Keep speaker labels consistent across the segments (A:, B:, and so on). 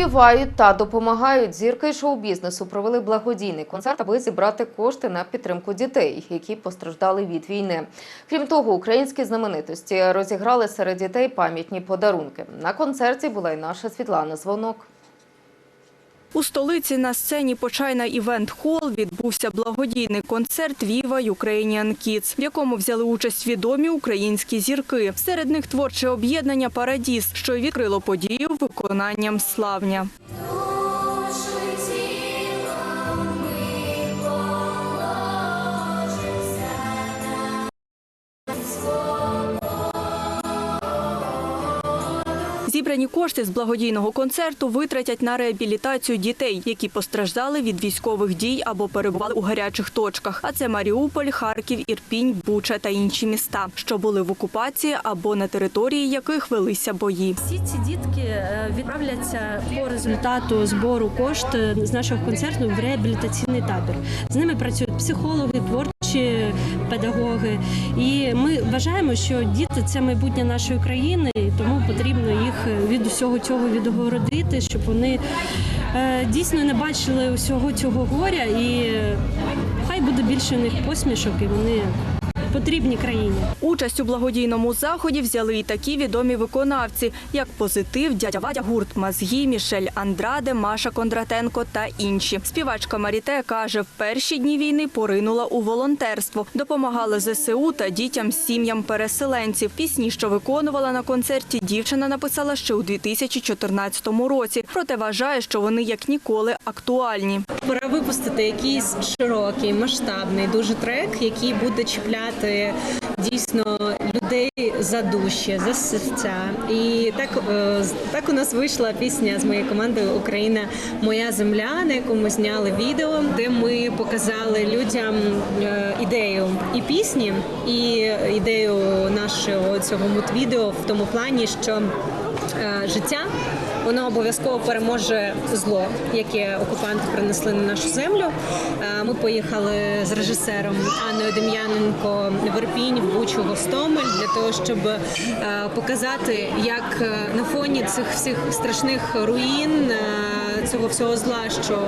A: Співають та допомагають. Зірки шоу-бізнесу провели благодійний концерт, аби зібрати кошти на підтримку дітей, які постраждали від війни. Крім того, українські знаменитості розіграли серед дітей пам'ятні подарунки. На концерті була й наша Світлана Звонок.
B: У столиці на сцені Почайна Івент Хол відбувся благодійний концерт Віва Ukrainian Kids, в якому взяли участь відомі українські зірки. Серед них творче об'єднання Парадіс, що відкрило подію виконанням славня. Зібрані кошти з благодійного концерту витратять на реабілітацію дітей, які постраждали від військових дій або перебували у гарячих точках. А це Маріуполь, Харків, Ірпінь, Буча та інші міста, що були в окупації або на території яких велися бої.
C: Всі ці дітки е, відправляться по результату збору коштів з нашого концерту в реабілітаційний табір. З ними працюють психологи, творчі педагоги. І ми вважаємо, що діти це майбутнє нашої країни, і тому потрібно їх від усього цього відгородити, щоб вони е, дійсно не бачили усього цього горя, і е, хай буде більше у них посмішок, і вони потрібні країні.
B: Участь у благодійному заході взяли і такі відомі виконавці, як позитив, дядя Вадя, гурт Мазгі, Мішель Андраде, Маша Кондратенко та інші. Співачка Маріте каже, в перші дні війни поринула у волонтерство, допомагала ЗСУ та дітям сім'ям переселенців. Пісні, що виконувала на концерті, дівчина написала ще у 2014 році. Проте вважає, що вони як ніколи актуальні.
D: Пора випустити якийсь широкий, масштабний дуже трек, який буде чіпляти дійсно людей за душі, за серця. І так, е, так у нас вийшла пісня з моєю командою Україна Моя земля, на яку ми зняли відео, де ми показали людям е, ідею і пісні, і ідею нашого цього мут-відео в тому плані, що е, життя воно обов'язково переможе зло, яке окупанти принесли на нашу землю. Е, Ми поїхали з режисером Анною Дем'яненко в Ірпінь, в Бучу, Гостомель для того, щоб е, показати, як е, на фоні цих всіх страшних руїн. е, Цього всього зла, що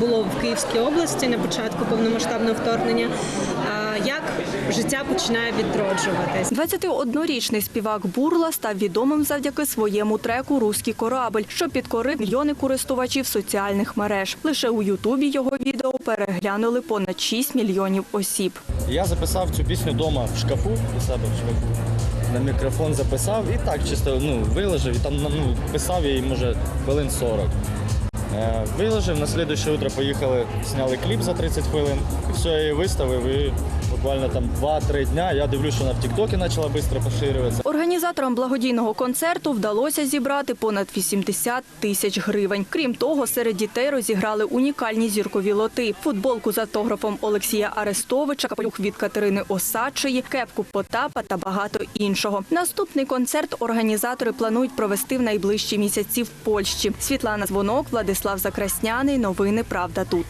D: було в Київській області на початку повномасштабного вторгнення, е, як життя починає відроджуватись.
B: 21-річний співак Бурла став відомим завдяки своєму треку Руський корабль, що підкорив мільйони користувачів соціальних мереж. Лише у Ютубі його відео переглянули понад 6 мільйонів осіб.
E: Я записав цю пісню вдома в шкафу у себе в шкафу. На мікрофон записав і так чисто ну, виложив і там ну, писав її, може, хвилин 40. Е, виложив, на слідуюче утро поїхали, зняли кліп за 30 хвилин. І все, я її виставив і буквально там 2-3 дня я дивлюсь, що вона в Тіктокі почала швидко поширюватися.
B: Організаторам благодійного концерту вдалося зібрати понад 80 тисяч гривень. Крім того, серед дітей розіграли унікальні зіркові лоти: футболку з автографом Олексія Арестовича, капелюх від Катерини Осадчої, кепку Потапа та багато іншого. Наступний концерт організатори планують провести в найближчі місяці в Польщі. Світлана Звонок, Владислав Закрасняний. Новини Правда тут.